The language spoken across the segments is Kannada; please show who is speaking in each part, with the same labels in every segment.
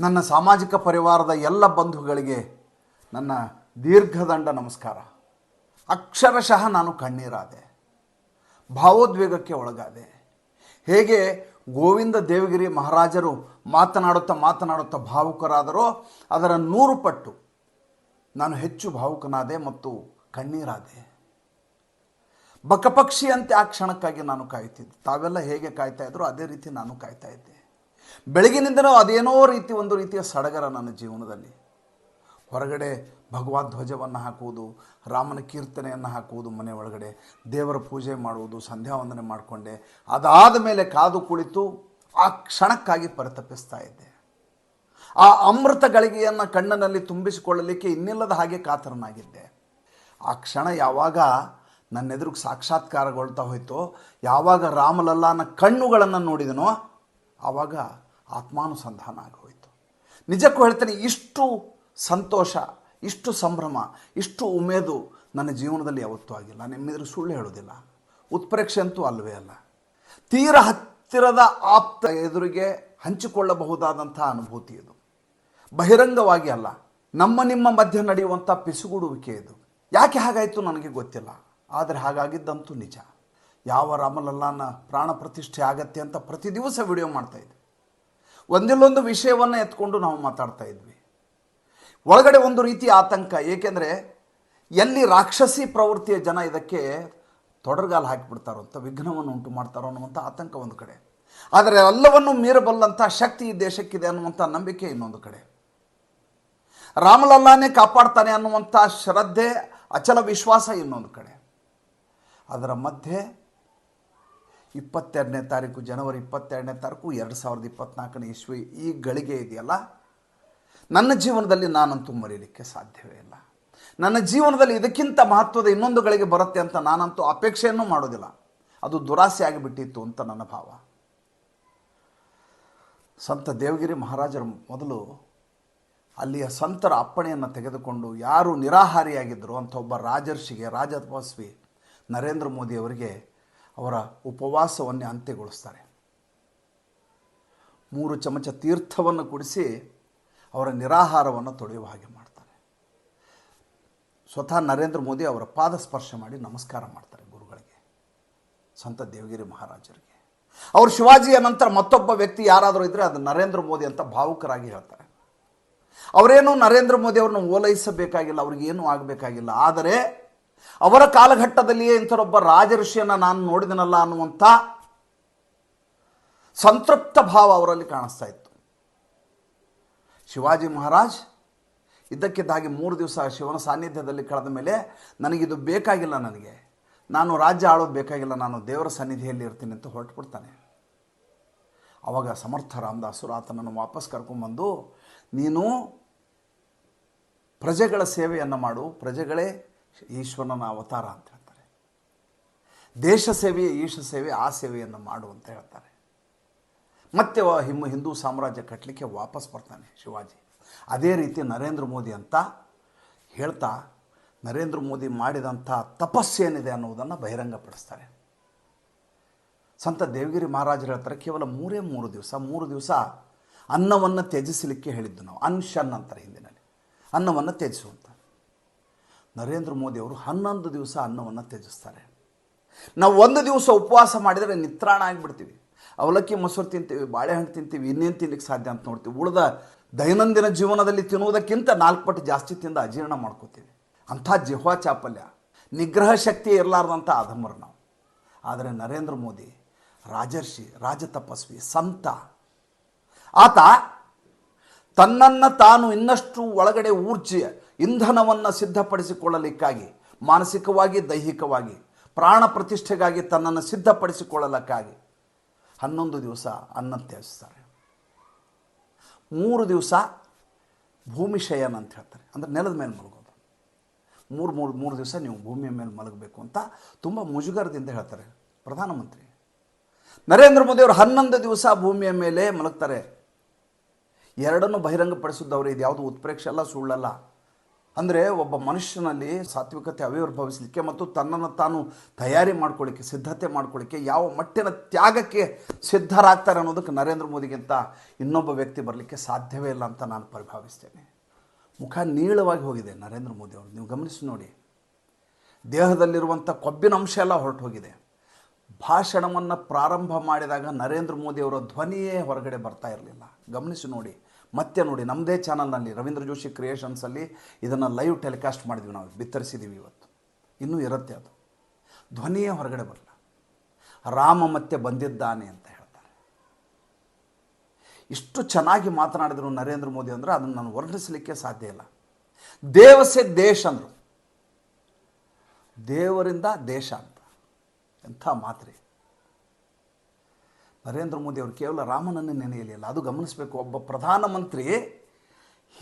Speaker 1: ನನ್ನ ಸಾಮಾಜಿಕ ಪರಿವಾರದ ಎಲ್ಲ ಬಂಧುಗಳಿಗೆ ನನ್ನ ದೀರ್ಘದಂಡ ನಮಸ್ಕಾರ. ಅಕ್ಷರಶಃ ನಾನು ಕಣ್ಣೀರಾದೆ. ಭಾವೋದ್ವೇಗಕ್ಕೆ ಒಳಗಾದೆ. ಹೇಗೆ ಗೋವಿಂದ ದೇವಗಿರಿ ಮಹಾರಾಜರು ಮಾತನಾಡುತ್ತಾ ಮಾತನಾಡುತ್ತಾ ಭಾವುಕರಾದರೋ ಅದರ ನೂರು ಪಟ್ಟು ನಾನು ಹೆಚ್ಚು ಭಾವುಕನಾದೆ ಮತ್ತು ಕಣ್ಣೀರಾದೆ. ಬಕಪಕ್ಷಿಯಂತೆ ಆ ಕ್ಷಣಕ್ಕಾಗಿ ನಾನು ಕಾಯ್ತಿದ್ದೆ ತಾವೆಲ್ಲ ಹೇಗೆ ಕಾಯ್ತಾ ಅದೇ ರೀತಿ ನಾನು ಕಾಯ್ತಾ ಇದ್ದೆ. ಬೆಳಗಿನಿಂದನೂ ಅದೇನೋ ರೀತಿ ಒಂದು ರೀತಿಯ ಸಡಗರ ನನ್ನ ಜೀವನದಲ್ಲಿ. ಹೊರಗಡೆ ಭಗವದ್ ಧ್ವಜವನ್ನು ಹಾಕುವುದು, ರಾಮನ ಕೀರ್ತನೆಯನ್ನು ಹಾಕುವುದು ಮನೆ ಒಳಗಡೆ, ದೇವರ ಪೂಜೆ ಮಾಡುವುದು, ಸಂಧ್ಯಾ ವಂದನೆ ಮಾಡಿಕೊಂಡೆ. ಅದಾದ ಮೇಲೆ ಕಾದು ಕುಳಿತು ಆ ಕ್ಷಣಕ್ಕಾಗಿ ಪರಿತಪಿಸ್ತಾ ಇದ್ದೆ. ಆ ಅಮೃತ ಗಳಿಗೆಯನ್ನು ಕಣ್ಣಿನಲ್ಲಿ ತುಂಬಿಸಿಕೊಳ್ಳಲಿಕ್ಕೆ ಇನ್ನಿಲ್ಲದ ಹಾಗೆ ಕಾತರನಾಗಿದ್ದೆ. ಆ ಕ್ಷಣ ಯಾವಾಗ ನನ್ನ ಎದುರಿಗೆ ಸಾಕ್ಷಾತ್ಕಾರಗೊಳ್ತಾ ಹೋಯ್ತೋ, ಯಾವಾಗ ರಾಮಲಲ್ಲಾನ ಕಣ್ಣುಗಳನ್ನು ನೋಡಿದನೋ, ಆವಾಗ ಆತ್ಮಾನುಸಂಧಾನ ಆಗೋಯ್ತು ನಿಜಕ್ಕೂ ಹೇಳ್ತೇನೆ, ಇಷ್ಟು ಸಂತೋಷ, ಇಷ್ಟು ಸಂಭ್ರಮ, ಇಷ್ಟು ಉಮೇದು ನನ್ನ ಜೀವನದಲ್ಲಿ ಯಾವತ್ತೂ ಆಗಿಲ್ಲ. ನಿಮ್ಮೆದುರು ಸುಳ್ಳು ಹೇಳೋದಿಲ್ಲ. ಉತ್ಪ್ರೇಕ್ಷೆ ಅಂತೂ ಅಲ್ಲವೇ ಅಲ್ಲ. ತೀರ ಹತ್ತಿರದ ಆಪ್ತ ಎದುರಿಗೆ ಹಂಚಿಕೊಳ್ಳಬಹುದಾದಂಥ ಅನುಭೂತಿ ಇದು. ಬಹಿರಂಗವಾಗಿ ಅಲ್ಲ, ನಮ್ಮ ನಿಮ್ಮ ಮಧ್ಯೆ ನಡೆಯುವಂಥ ಪಿಸುಗುಡುವಿಕೆ ಇದು. ಯಾಕೆ ಹಾಗಾಯಿತು ನನಗೆ ಗೊತ್ತಿಲ್ಲ. ಆದರೆ ಹಾಗಾಗಿದ್ದಂತೂ ನಿಜ. ಯಾವ ರಾಮಲಲ್ಲಾನ ಪ್ರಾಣ ಪ್ರತಿಷ್ಠೆ ಆಗತ್ತೆ ಅಂತ ಪ್ರತಿ ದಿವಸ ವಿಡಿಯೋ ಮಾಡ್ತಾ ಇದ್ವಿ ಒಂದಿಲ್ಲೊಂದು ವಿಷಯವನ್ನು ಎತ್ಕೊಂಡು ನಾವು ಮಾತಾಡ್ತಾ ಇದ್ವಿ. ಒಳಗಡೆ ಒಂದು ರೀತಿ ಆತಂಕ, ಏಕೆಂದರೆ ಎಲ್ಲಿ ರಾಕ್ಷಸಿ ಪ್ರವೃತ್ತಿಯ ಜನ ಇದಕ್ಕೆ ತೊಡರ್ಗಾಲ ಹಾಕಿಬಿಡ್ತಾರೋ ಅಂತ, ವಿಘ್ನವನ್ನು ಉಂಟು ಮಾಡ್ತಾರೋ ಅನ್ನುವಂಥ ಆತಂಕ ಒಂದು ಕಡೆ. ಆದರೆ ಎಲ್ಲವನ್ನು ಮೀರಬಲ್ಲಂಥ ಶಕ್ತಿ ಈ ದೇಶಕ್ಕಿದೆ ಅನ್ನುವಂಥ ನಂಬಿಕೆ ಇನ್ನೊಂದು ಕಡೆ. ರಾಮಲಲ್ಲಾನೇ ಕಾಪಾಡ್ತಾನೆ ಅನ್ನುವಂಥ ಶ್ರದ್ಧೆ, ಅಚಲ ವಿಶ್ವಾಸ ಇನ್ನೊಂದು ಕಡೆ. ಅದರ ಮಧ್ಯೆ ಇಪ್ಪತ್ತೆರಡನೇ ತಾರೀಕು, ಜನವರಿ ಇಪ್ಪತ್ತೆರಡನೇ ತಾರೀಕು, ಎರಡು ಸಾವಿರದ ಇಪ್ಪತ್ನಾಲ್ಕನೇ ಇಸ್ವಿ ಈ ಗಳಿಗೆ ಇದೆಯಲ್ಲ? ನನ್ನ ಜೀವನದಲ್ಲಿ ನಾನಂತೂ ಮರೀಲಿಕ್ಕೆ ಸಾಧ್ಯವೇ ಇಲ್ಲ. ನನ್ನ ಜೀವನದಲ್ಲಿ ಇದಕ್ಕಿಂತ ಮಹತ್ವದ ಇನ್ನೊಂದು ಗಳಿಗೆ ಬರುತ್ತೆ ಅಂತ ನಾನಂತೂ ಅಪೇಕ್ಷೆಯನ್ನು ಮಾಡೋದಿಲ್ಲ. ಅದು ದುರಾಸೆ ಆಗಿಬಿಟ್ಟಿತ್ತು ಅಂತ ನನ್ನ ಭಾವ. ಸಂತ ದೇವಗಿರಿ ಮಹಾರಾಜರು ಮೊದಲು ಅಲ್ಲಿಯ ಸಂತರ ಅಪ್ಪಣೆಯನ್ನು ತೆಗೆದುಕೊಂಡು ಯಾರು ನಿರಾಹಾರಿಯಾಗಿದ್ದರು ಅಂತ ಒಬ್ಬ ರಾಜರ್ಷಿಗೆ, ರಾಜ ತಪಸ್ವಿ ನರೇಂದ್ರ ಮೋದಿಯವರಿಗೆ ಅವರ ಉಪವಾಸವನ್ನೇ ಅಂತ್ಯಗೊಳಿಸ್ತಾರೆ. ಮೂರು ಚಮಚ ತೀರ್ಥವನ್ನು ಕುಡಿಸಿ ಅವರ ನಿರಾಹಾರವನ್ನು ತೊಳೆಯುವ ಹಾಗೆ ಮಾಡ್ತಾರೆ. ಸ್ವತಃ ನರೇಂದ್ರ ಮೋದಿ ಅವರ ಪಾದ ಸ್ಪರ್ಶ ಮಾಡಿ ನಮಸ್ಕಾರ ಮಾಡ್ತಾರೆ ಗುರುಗಳಿಗೆ, ಸಂತ ದೇವಗಿರಿ ಮಹಾರಾಜರಿಗೆ. ಅವರು ಶಿವಾಜಿಯ ನಂತರ ಮತ್ತೊಬ್ಬ ವ್ಯಕ್ತಿ ಯಾರಾದರೂ ಇದ್ದರೆ ಅದು ನರೇಂದ್ರ ಮೋದಿ ಅಂತ ಭಾವುಕರಾಗಿ ಹೇಳ್ತಾರೆ. ಅವರೇನು ನರೇಂದ್ರ ಮೋದಿ ಅವ್ರನ್ನ ಓಲೈಸಬೇಕಾಗಿಲ್ಲ, ಅವ್ರಿಗೇನು ಆಗಬೇಕಾಗಿಲ್ಲ, ಆದರೆ ಅವರ ಕಾಲಘಟ್ಟದಲ್ಲಿಯೇ ಇಂಥರೊಬ್ಬ ರಾಜಋಷಿಯನ್ನು ನಾನು ನೋಡಿದನಲ್ಲ ಅನ್ನುವಂಥ ಸಂತೃಪ್ತ ಭಾವ ಅವರಲ್ಲಿ ಕಾಣಿಸ್ತಾ ಇತ್ತು. ಶಿವಾಜಿ ಮಹಾರಾಜ್ ಇದ್ದಕ್ಕಿದ್ದ ಹಾಗೆ ಮೂರು ದಿವಸ ಶಿವನ ಸಾನ್ನಿಧ್ಯದಲ್ಲಿ ಕಳೆದ ಮೇಲೆ ನನಗಿದು ಬೇಕಾಗಿಲ್ಲ ನನಗೆ. ನಾನು ರಾಜ್ಯ ಆಳೋದು ಬೇಕಾಗಿಲ್ಲ, ನಾನು ದೇವರ ಸನ್ನಿಧಿಯಲ್ಲಿ ಇರ್ತೀನಿ ಅಂತ ಹೊರಟುಬಿಡ್ತಾನೆ. ಅವಾಗ ಸಮರ್ಥ ರಾಮದಾಸರು ಆತನನ್ನು ವಾಪಸ್ ಕರ್ಕೊಂಡ್ಬಂದು ನೀನು ಪ್ರಜೆಗಳ ಸೇವೆಯನ್ನು ಮಾಡು, ಪ್ರಜೆಗಳೇ ಈಶ್ವರನ ಅವತಾರ ಅಂತ ಹೇಳ್ತಾರೆ. ದೇಶ ಸೇವೆ, ಈಶ ಸೇವೆ, ಆ ಸೇವೆಯನ್ನು ಮಾಡು ಅಂತ ಹೇಳ್ತಾರೆ. ಮತ್ತೆ ಹಿಮ್ಮ ಹಿಮ್ ಹಿಂದೂ ಸಾಮ್ರಾಜ್ಯ ಕಟ್ಟಲಿಕ್ಕೆ ವಾಪಸ್ ಬರ್ತಾನೆ ಶಿವಾಜಿ. ಅದೇ ರೀತಿ ನರೇಂದ್ರ ಮೋದಿ ಅಂತ ಹೇಳ್ತಾ, ನರೇಂದ್ರ ಮೋದಿ ಮಾಡಿದಂಥ ತಪಸ್ಸೇನಿದೆ ಅನ್ನೋದನ್ನು ಬಹಿರಂಗಪಡಿಸ್ತಾರೆ. ಸಂತ ದೇವಗಿರಿ ಮಹಾರಾಜರು ಹೇಳ್ತಾರೆ, ಕೇವಲ ಮೂರೇ ಮೂರು ದಿವಸ ಮೂರು ದಿವಸ ಅನ್ನವನ್ನು ತ್ಯಜಿಸಲಿಕ್ಕೆ ಹೇಳಿದ್ದು ನಾವು. ಅನ್ಶನ್ ಅಂತಾರೆ ಹಿಂದಿನಲ್ಲಿ. ಅನ್ನವನ್ನು ತ್ಯಜಿಸುವಂತ ನರೇಂದ್ರ ಮೋದಿ ಅವರು ಹನ್ನೊಂದು ದಿವಸ ಅನ್ನವನ್ನು ತ್ಯಜಿಸ್ತಾರೆ. ನಾವು ಒಂದು ದಿವಸ ಉಪವಾಸ ಮಾಡಿದರೆ ನಿತ್ರಾಣ ಆಗಿಬಿಡ್ತೀವಿ. ಅವಲಕ್ಕಿ, ಮೊಸರು ತಿಂತೀವಿ, ಬಾಳೆಹಣ್ಣು ತಿಂತೀವಿ, ಇನ್ನೇನು ತಿನ್ಲಿಕ್ಕೆ ಸಾಧ್ಯ ಅಂತ ನೋಡ್ತೀವಿ. ಉಳಿದ ದೈನಂದಿನ ಜೀವನದಲ್ಲಿ ತಿನ್ನುವುದಕ್ಕಿಂತ ನಾಲ್ಕು ಪಟ್ಟು ಜಾಸ್ತಿ ತಿಂದ ಅಜೀರ್ಣ ಮಾಡ್ಕೋತೀವಿ. ಅಂಥ ಜಿಹ್ವಾ ಚಾಪಲ್ಯ. ನಿಗ್ರಹ ಶಕ್ತಿ ಇರಲಾರ್ದಂಥ ಅಧಮರು ನಾವು. ಆದರೆ ನರೇಂದ್ರ ಮೋದಿ, ರಾಜರ್ಷಿ, ರಾಜತಪಸ್ವಿ, ಸಂತ. ಆತ ತನ್ನನ್ನು ತಾನು ಇನ್ನಷ್ಟು ಒಳಗಡೆ ಊರ್ಜಿ ಇಂಧನವನ್ನು ಸಿದ್ಧಪಡಿಸಿಕೊಳ್ಳಲಿಕ್ಕಾಗಿ, ಮಾನಸಿಕವಾಗಿ, ದೈಹಿಕವಾಗಿ, ಪ್ರಾಣ ಪ್ರತಿಷ್ಠೆಗಾಗಿ ತನ್ನನ್ನು ಸಿದ್ಧಪಡಿಸಿಕೊಳ್ಳಲಿಕ್ಕಾಗಿ ಹನ್ನೊಂದು ದಿವಸ ಅನ್ನ ತ್ಯಜಿಸ್ತಾರೆ. ಮೂರು ದಿವಸ ಭೂಮಿ ಶಯನ ಅಂತ ಹೇಳ್ತಾರೆ. ಅಂದರೆ ನೆಲದ ಮೇಲೆ ಮಲಗೋದು. ಮೂರು ಮೂರು ಮೂರು ದಿವಸ ನೀವು ಭೂಮಿಯ ಮೇಲೆ ಮಲಗಬೇಕು ಅಂತ ತುಂಬ ಮುಜುಗರದಿಂದ ಹೇಳ್ತಾರೆ ಪ್ರಧಾನಮಂತ್ರಿ. ನರೇಂದ್ರ ಮೋದಿ ಅವರು ಹನ್ನೊಂದು ದಿವಸ ಭೂಮಿಯ ಮೇಲೆ ಮಲಗ್ತಾರೆ. ಎರಡನ್ನು ಬಹಿರಂಗಪಡಿಸಿದ್ದವರು ಇದು ಯಾವುದು ಉತ್ಪ್ರೇಕ್ಷೆ ಅಲ್ಲ, ಸುಳ್ಳಲ್ಲ. ಅಂದರೆ ಒಬ್ಬ ಮನುಷ್ಯನಲ್ಲಿ ಸಾತ್ವಿಕತೆ ಅವಿರ್ಭವಿಸಲಿಕ್ಕೆ ಮತ್ತು ತನ್ನನ್ನು ತಾನು ತಯಾರಿ ಮಾಡ್ಕೊಳ್ಳಿಕ್ಕೆ, ಸಿದ್ಧತೆ ಮಾಡ್ಕೊಳ್ಳಿಕ್ಕೆ ಯಾವ ಮಟ್ಟಿನ ತ್ಯಾಗಕ್ಕೆ ಸಿದ್ಧರಾಗ್ತಾರೆ ಅನ್ನೋದಕ್ಕೆ ನರೇಂದ್ರ ಮೋದಿಗಿಂತ ಇನ್ನೊಬ್ಬ ವ್ಯಕ್ತಿ ಬರಲಿಕ್ಕೆ ಸಾಧ್ಯವೇ ಇಲ್ಲ ಅಂತ ನಾನು ಪರಿಭಾವಿಸ್ತೇನೆ. ಮುಖ ನೀಳವಾಗಿ ಹೋಗಿದೆ ನರೇಂದ್ರ ಮೋದಿ ಅವರು. ನೀವು ಗಮನಿಸಿ ನೋಡಿ. ದೇಹದಲ್ಲಿರುವಂಥ ಕೊಬ್ಬಿನ ಅಂಶ ಎಲ್ಲ ಹೊರಟು ಹೋಗಿದೆ ಭಾಷಣವನ್ನು ಪ್ರಾರಂಭ ಮಾಡಿದಾಗ ನರೇಂದ್ರ ಮೋದಿಯವರ ಧ್ವನಿಯೇ ಹೊರಗಡೆ ಬರ್ತಾ ಇರಲಿಲ್ಲ. ಗಮನಿಸಿ ನೋಡಿ. ಮತ್ತೆ ನೋಡಿ ನಮ್ಮದೇ ಚಾನಲ್ನಲ್ಲಿ ರವೀಂದ್ರ ಜೋಶಿ ಕ್ರಿಯೇಷನ್ಸಲ್ಲಿ ಇದನ್ನು ಲೈವ್ ಟೆಲಿಕಾಸ್ಟ್ ಮಾಡಿದ್ವಿ ನಾವು ಬಿತ್ತರಿಸಿದ್ದೀವಿ ಇವತ್ತು. ಇನ್ನೂ ಇರುತ್ತೆ ಅದು. ಧ್ವನಿಯೇ ಹೊರಗಡೆ ಬರಲ್ಲ. ರಾಮ ಮತ್ತೆ ಬಂದಿದ್ದಾನೆ ಅಂತ ಹೇಳ್ತಾರೆ. ಇಷ್ಟು ಚೆನ್ನಾಗಿ ಮಾತನಾಡಿದ್ರು ನರೇಂದ್ರ ಮೋದಿ ಅಂದರೆ ಅದನ್ನು ನಾನು ವರ್ಣಿಸಲಿಕ್ಕೆ ಸಾಧ್ಯ ಇಲ್ಲ. ದೇವಸೆ ದೇಶ ಅಂದರು. ದೇವರಿಂದ ದೇಶ ಅಂತ. ಎಂಥ ಮಾತ್ರೆ. ನರೇಂದ್ರ ಮೋದಿ ಅವರು ಕೇವಲ ರಾಮನನ್ನು ನೆನೆಯಲಿಲ್ಲ. ಅದು ಗಮನಿಸಬೇಕು. ಒಬ್ಬ ಪ್ರಧಾನಮಂತ್ರಿ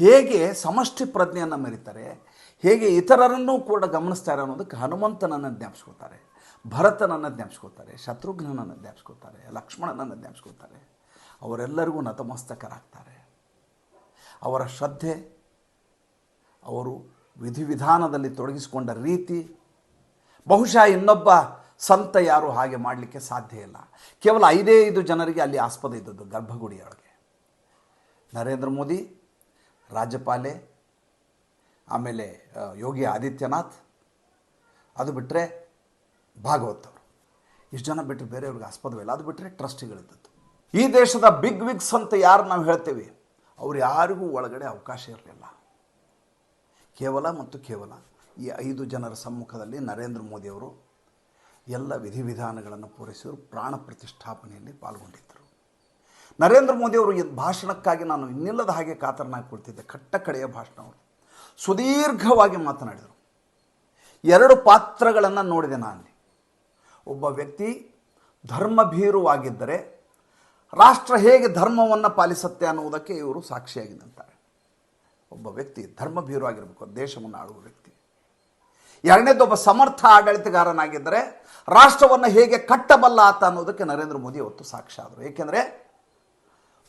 Speaker 1: ಹೇಗೆ ಸಮಷ್ಟಿ ಪ್ರಜ್ಞೆಯನ್ನು ಮೆರೀತಾರೆ, ಹೇಗೆ ಇತರರನ್ನು ಕೂಡ ಗಮನಿಸ್ತಾರೆ ಅನ್ನೋದಕ್ಕೆ ಹನುಮಂತನನ್ನು ಜ್ಞಾಪಿಸ್ಕೊತಾರೆ ಭರತನನ್ನು ಜ್ಞಾಪಿಸ್ಕೊತಾರೆ ಶತ್ರುಘ್ನನನ್ನು ಜ್ಞಾಪಿಸ್ಕೊತಾರೆ ಲಕ್ಷ್ಮಣನನ್ನು ಜ್ಞಾಪಿಸ್ಕೊತಾರೆ ಅವರೆಲ್ಲರಿಗೂ ನತಮಸ್ತಕರಾಗ್ತಾರೆ. ಅವರ ಶ್ರದ್ಧೆ, ಅವರು ವಿಧಿವಿಧಾನದಲ್ಲಿ ತೊಡಗಿಸಿಕೊಂಡ ರೀತಿ, ಬಹುಶಃ ಇನ್ನೊಬ್ಬ ಸಂತ ಯಾರು ಹಾಗೆ ಮಾಡಲಿಕ್ಕೆ ಸಾಧ್ಯ ಇಲ್ಲ. ಕೇವಲ ಐದೇ ಐದು ಜನರಿಗೆ ಅಲ್ಲಿ ಆಸ್ಪದ ಇದ್ದದ್ದು ಗರ್ಭಗುಡಿಯೊಳಗೆ. ನರೇಂದ್ರ ಮೋದಿ, ರಾಜ್ಯಪಾಲೆ, ಆಮೇಲೆ ಯೋಗಿ ಆದಿತ್ಯನಾಥ್, ಅದು ಬಿಟ್ಟರೆ ಭಾಗವತ್ ಅವರು. ಇಷ್ಟು ಜನ ಬಿಟ್ಟರೆ ಬೇರೆಯವ್ರಿಗೆ ಆಸ್ಪದವಿಲ್ಲ ಅದು ಬಿಟ್ಟರೆ ಟ್ರಸ್ಟಿಗಳಿದ್ದದ್ದು. ಈ ದೇಶದ ಬಿಗ್ ವಿಗ್ಸ್ ಅಂತ ಯಾರು ನಾವು ಹೇಳ್ತೇವೆ? ಅವ್ರು ಯಾರಿಗೂ ಒಳಗಡೆ ಅವಕಾಶ ಇರಲಿಲ್ಲ. ಕೇವಲ ಮತ್ತು ಕೇವಲ ಈ ಐದು ಜನರ ಸಮ್ಮುಖದಲ್ಲಿ ನರೇಂದ್ರ ಮೋದಿಯವರು ಎಲ್ಲ ವಿಧಿವಿಧಾನಗಳನ್ನು ಪೂರೈಸಿದರು, ಪ್ರಾಣ ಪ್ರತಿಷ್ಠಾಪನೆಯಲ್ಲಿ ಪಾಲ್ಗೊಂಡಿದ್ದರು. ನರೇಂದ್ರ ಮೋದಿಯವರು ಈ ಭಾಷಣಕ್ಕಾಗಿ ನಾನು ಇನ್ನಿಲ್ಲದ ಹಾಗೆ ಕಾತರನಾಗಿ ಕೊಡ್ತಿದ್ದೆ ಕಟ್ಟ ಕಡೆಯ ಭಾಷಣ ಅವರು. ಸುದೀರ್ಘವಾಗಿ ಮಾತನಾಡಿದರು. ಎರಡು ಪಾತ್ರಗಳನ್ನು ನೋಡಿದೆ ನಾನು ಒಬ್ಬ ವ್ಯಕ್ತಿ ಧರ್ಮಭೀರುವಾಗಿದ್ದರೆ ರಾಷ್ಟ್ರ ಹೇಗೆ ಧರ್ಮವನ್ನು ಪಾಲಿಸುತ್ತೆ ಅನ್ನುವುದಕ್ಕೆ ಇವರು ಸಾಕ್ಷಿಯಾಗಿದ್ದಂತಾರೆ. ಒಬ್ಬ ವ್ಯಕ್ತಿ ಧರ್ಮಭೀರು ಆಗಿರಬೇಕು ದೇಶವನ್ನು ಆಳುವ ವ್ಯಕ್ತಿ. ಎರಡನೇದೊಬ್ಬ ಸಮರ್ಥ ಆಡಳಿತಗಾರನಾಗಿದ್ದರೆ ರಾಷ್ಟ್ರವನ್ನು ಹೇಗೆ ಕಟ್ಟಬಲ್ಲ ಆತ ಅನ್ನೋದಕ್ಕೆ ನರೇಂದ್ರ ಮೋದಿ ಅವತ್ತು ಸಾಕ್ಷಿ ಆದರು. ಏಕೆಂದರೆ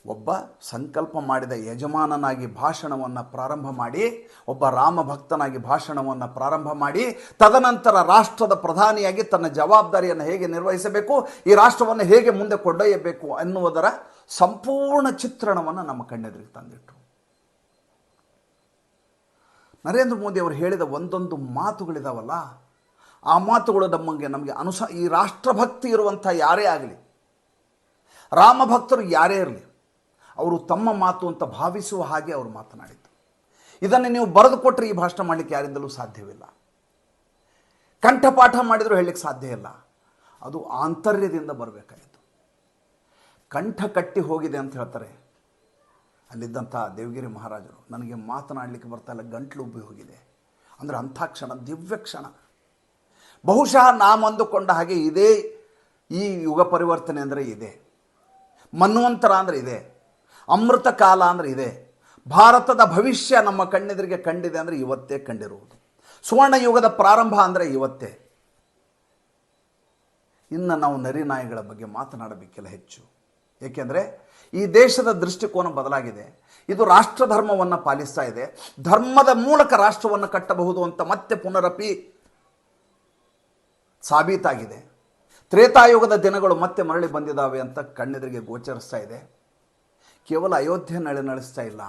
Speaker 1: ಒಬ್ಬ ಸಂಕಲ್ಪ ಮಾಡಿದ ಯಜಮಾನನಾಗಿ ಭಾಷಣವನ್ನು ಪ್ರಾರಂಭ ಮಾಡಿ, ಒಬ್ಬ ರಾಮ ಭಕ್ತನಾಗಿ ಭಾಷಣವನ್ನು ಪ್ರಾರಂಭ ಮಾಡಿ, ತದನಂತರ ರಾಷ್ಟ್ರದ ಪ್ರಧಾನಿಯಾಗಿ ತನ್ನ ಜವಾಬ್ದಾರಿಯನ್ನು ಹೇಗೆ ನಿರ್ವಹಿಸಬೇಕು, ಈ ರಾಷ್ಟ್ರವನ್ನು ಹೇಗೆ ಮುಂದೆ ಕೊಂಡೊಯ್ಯಬೇಕು ಅನ್ನುವುದರ ಸಂಪೂರ್ಣ ಚಿತ್ರಣವನ್ನು ನಮ್ಮ ಕಣ್ಣೆದುರಿಗೆ ತಂದಿಟ್ಟರು ನರೇಂದ್ರ ಮೋದಿ ಅವರು ಹೇಳಿದ ಒಂದೊಂದು ಮಾತುಗಳಿದಾವಲ್ಲ, ಆ ಮಾತುಗಳು ನಮಗೆ ನಮಗೆ ಅನುಸ, ಈ ರಾಷ್ಟ್ರಭಕ್ತಿ ಇರುವಂಥ ಯಾರೇ ಆಗಲಿ, ರಾಮಭಕ್ತರು ಯಾರೇ ಇರಲಿ, ಅವರು ತಮ್ಮ ಮಾತು ಅಂತ ಭಾವಿಸುವ ಹಾಗೆ ಅವರು ಮಾತನಾಡಿದ್ದು. ಇದನ್ನು ನೀವು ಬರೆದು ಕೊಟ್ಟರೆ ಈ ಭಾಷಣ ಮಾಡಲಿಕ್ಕೆ ಯಾರಿಂದಲೂ ಸಾಧ್ಯವಿಲ್ಲ. ಕಂಠಪಾಠ ಮಾಡಿದರೂ ಹೇಳಲಿಕ್ಕೆ ಸಾಧ್ಯ ಇಲ್ಲ. ಅದು ಆಂತರ್ಯದಿಂದ ಬರಬೇಕಾಯಿತು ಕಂಠ ಕಟ್ಟಿ ಹೋಗಿದೆ ಅಂತ ಹೇಳ್ತಾರೆ. ಅಲ್ಲಿದ್ದಂಥ ದೇವಗಿರಿ ಮಹಾರಾಜರು, ನನಗೆ ಮಾತನಾಡಲಿಕ್ಕೆ ಬರ್ತಾ ಇಲ್ಲ, ಗಂಟ್ಲು ಉಬ್ಬಿ ಹೋಗಿದೆ. ಅಂದರೆ ಅಂಥ ಕ್ಷಣ, ದಿವ್ಯ ಕ್ಷಣ. ಬಹುಶಃ ನಾವು ಅಂದುಕೊಂಡ ಹಾಗೆ ಇದೇ ಈ ಯುಗ ಪರಿವರ್ತನೆ ಅಂದರೆ ಇದೆ. ಮನ್ವಂತರ ಅಂದರೆ ಇದೆ. ಅಮೃತ ಕಾಲ ಅಂದರೆ ಇದೆ. ಭಾರತದ ಭವಿಷ್ಯ ನಮ್ಮ ಕಣ್ಣೆದುರಿಗೆ ಕಂಡಿದೆ ಅಂದರೆ ಇವತ್ತೇ ಕಂಡಿರುವುದು. ಸುವರ್ಣ ಯುಗದ ಪ್ರಾರಂಭ ಅಂದರೆ ಇವತ್ತೇ. ಇನ್ನು ನಾವು ನರಿನಾಯಿಗಳ ಬಗ್ಗೆ ಮಾತನಾಡಬೇಕಿಲ್ಲ ಹೆಚ್ಚು. ಏಕೆಂದರೆ ಈ ದೇಶದ ದೃಷ್ಟಿಕೋನ ಬದಲಾಗಿದೆ. ಇದು ರಾಷ್ಟ್ರ ಧರ್ಮವನ್ನು ಪಾಲಿಸ್ತಾ ಇದೆ. ಧರ್ಮದ ಮೂಲಕ ರಾಷ್ಟ್ರವನ್ನು ಕಟ್ಟಬಹುದು ಅಂತ ಮತ್ತೆ ಪುನರಪಿ ಸಾಬೀತಾಗಿದೆ. ತ್ರೇತಾಯುಗದ ದಿನಗಳು ಮತ್ತೆ ಮರಳಿ ಬಂದಿದ್ದಾವೆ ಅಂತ ಕಣ್ಣೆದುರಿಗೆ ಗೋಚರಿಸ್ತಾ ಇದೆ. ಕೇವಲ ಅಯೋಧ್ಯೆ ನಳೆನಳಿಸ್ತಾ ಇಲ್ಲ.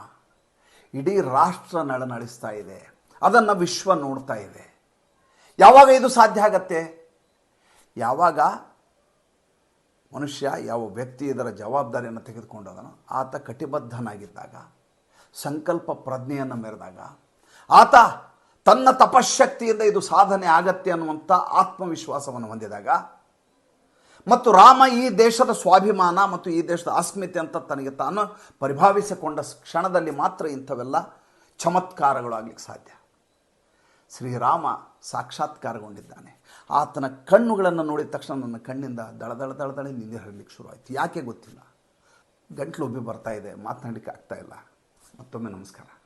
Speaker 1: ಇಡೀ ರಾಷ್ಟ್ರ ನಳೆನಳಿಸ್ತಾ ಇದೆ. ಅದನ್ನು ವಿಶ್ವ ನೋಡ್ತಾ ಇದೆ. ಯಾವಾಗ ಇದು ಸಾಧ್ಯ ಆಗತ್ತೆ? ಯಾವಾಗ ಮನುಷ್ಯ ಯಾವ ವ್ಯಕ್ತಿ ಇದರ ಜವಾಬ್ದಾರಿಯನ್ನು ತೆಗೆದುಕೊಂಡದನೋ ಆತ ಕಟಿಬದ್ಧನಾಗಿದ್ದಾಗ, ಸಂಕಲ್ಪ ಪ್ರಜ್ಞೆಯನ್ನು ಮೆರೆದಾಗ, ಆತ ತನ್ನ ತಪಶಕ್ತಿಯಿಂದ ಇದು ಸಾಧನೆ ಆಗತ್ತೆ ಅನ್ನುವಂಥ ಆತ್ಮವಿಶ್ವಾಸವನ್ನು ಹೊಂದಿದಾಗ, ಮತ್ತು ರಾಮ ಈ ದೇಶದ ಸ್ವಾಭಿಮಾನ ಮತ್ತು ಈ ದೇಶದ ಅಸ್ಮಿತೆ ಅಂತ ತನಗೆ ತಾನು ಪರಿಭಾವಿಸಿಕೊಂಡ ಕ್ಷಣದಲ್ಲಿ ಮಾತ್ರ ಇಂಥವೆಲ್ಲ ಚಮತ್ಕಾರಗಳು ಆಗಲಿಕ್ಕೆ ಸಾಧ್ಯ. ಶ್ರೀರಾಮ ಸಾಕ್ಷಾತ್ಕಾರಗೊಂಡಿದ್ದಾನೆ. ಆತನ ಕಣ್ಣುಗಳನ್ನು ನೋಡಿದ ತಕ್ಷಣ ನನ್ನ ಕಣ್ಣಿಂದ ದಳದಳ ದಳದಳೆ ನೀರು ಶುರು ಶುರುವಾಯಿತು ಯಾಕೆ ಗೊತ್ತಿಲ್ಲ? ಗಂಟ್ಲು ಒಬ್ಬಿ ಬರ್ತಾ ಇದೆ. ಮಾತನಾಡಲಿಕ್ಕೆ ಇಲ್ಲ. ಮತ್ತೊಮ್ಮೆ ನಮಸ್ಕಾರ.